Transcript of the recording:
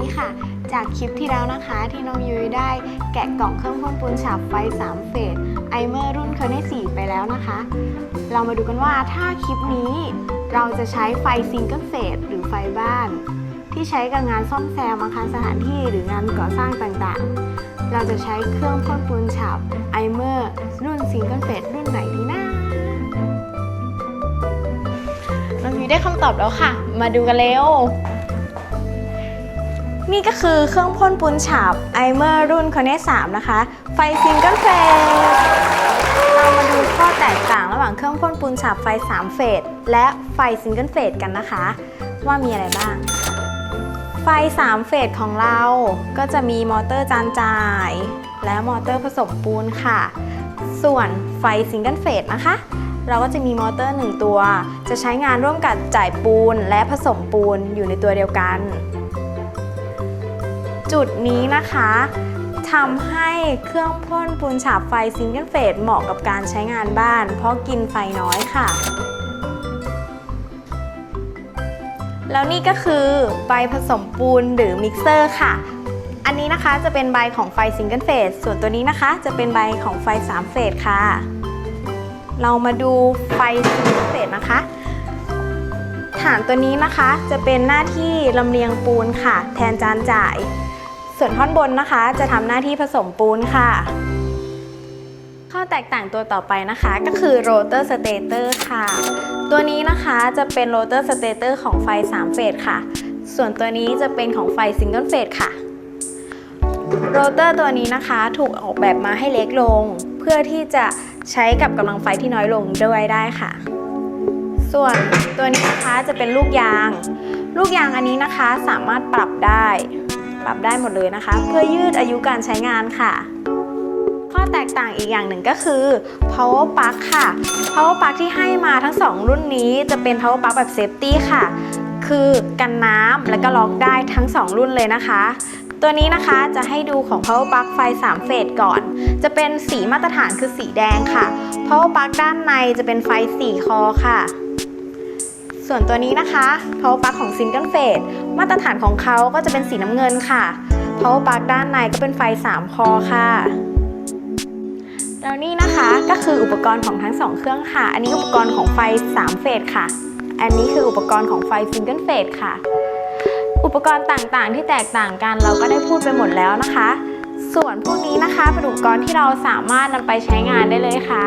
นี้ค่ะ จากคลิปที่แล้วนะคะที่น้องยุ้ยได้แกะกล่องเครื่องพ่นปูนฉาบไฟ 3 เฟสไอเมอร์รุ่นเคอร์เน4ไปแล้วนะคะ เรามาดูกันว่าถ้าคลิปนี้เราจะใช้ไฟซิงเกิลเฟสหรือไฟบ้าน ที่ใช้กับงานซ่อมแซมอาคารสถานที่หรืองานก่อสร้างต่างๆ เราจะใช้เครื่องพ่นปูนฉาบไอเมอร์รุ่นซิงเกิลเฟสรุ่นไหนดีนะน้องยุ้ยได้คำตอบแล้วค่ะ มาดูกันเร็ว นี่ก็คือเครื่องพ่นปูนฉาบไอเมอร์รุ่นคอนเน3นะคะ ไฟซิงเกิลเฟสเรามาดูข้อแตกต่างระหว่างเครื่องพ่นปูนฉาบไฟ 3 เฟสและไฟซิงเกิลเฟสกันนะคะ ว่ามีอะไรบ้าง ไฟ 3 เฟสของเราก็จะมีมอเตอร์จานจ่าย และมอเตอร์ผสมปูนค่ะ ส่วนไฟซิงเกิลเฟสนะคะเราก็จะมีมอเตอร์ 1 ตัว จะใช้งานร่วมกับจ่ายปูนและผสมปูนอยู่ในตัวเดียวกัน จุดนี้นะคะทำให้เครื่องพ่นปูนฉาบไฟซิงเกิลเฟสเหมาะกับการใช้งานบ้าน เพราะกินไฟน้อยค่ะ แล้วนี่ก็คือใบผสมปูนหรือมิกเซอร์ค่ะ อันนี้นะคะจะเป็นใบของไฟซิงเกิลเฟสส่วนตัวนี้นะคะ จะเป็นใบของไฟ3เฟสค่ะ เรามาดูไฟซิงเกิลเฟสนะคะฐานตัวนี้นะคะจะเป็นหน้าที่ลำเลียงปูนค่ะ แทนจานจ่าย ส่วนท่อนบนนะคะ จะทำหน้าที่ผสมปูนค่ะ ข้อแตกต่างตัวต่อไปนะคะก็คือโรเตอร์สเตเตอร์ค่ะ ตัวนี้นะคะจะเป็นโรเตอร์สเตเตอร์ของไฟ 3 เฟสค่ะ ส่วนตัวนี้จะเป็นของไฟซิงเกิลเฟสค่ะโรเตอร์ตัวนี้นะคะถูกออกแบบมาให้เล็กลง เพื่อที่จะใช้กับกำลังไฟที่น้อยลงด้วยได้ค่ะ ส่วนตัวนี้นะคะจะเป็นลูกยาง ลูกยางอันนี้นะคะสามารถปรับได้ ปรับได้หมดเลยนะคะ เพื่อยืดอายุการใช้งานค่ะ ข้อแตกต่างอีกอย่างหนึ่งก็คือ power plug ค่ะ power plug ที่ให้มาทั้ง 2 รุ่นนี้จะเป็น power plug แบบ safety ค่ะ คือกันน้ำและก็ล็อกได้ทั้ง 2 รุ่นเลยนะคะตัวนี้นะคะจะให้ดูของ power plug ไฟ 3 เฟสก่อน จะเป็นสีมาตรฐานคือสีแดงค่ะ power plug ด้านในจะเป็นไฟ 4 คอค่ะ ส่วนตัวนี้นะคะ power plug ของ single phase มาตรฐานของเขาก็จะเป็นสีน้ำเงินค่ะ power plug ด้านในก็เป็นไฟ 3 คอค่ะแล้วนี่นะคะก็คืออุปกรณ์ของทั้ง 2 เครื่องค่ะ อันนี้อุปกรณ์ของไฟ 3 เฟสค่ะ อันนี้คืออุปกรณ์ของไฟ single phase ค่ะ อุปกรณ์ต่างๆ ที่แตกต่างกันเราก็ได้พูดไปหมดแล้วนะคะ ส่วนพวกนี้นะคะเป็นอุปกรณ์ที่เราสามารถนำไปใช้งานได้เลยค่ะ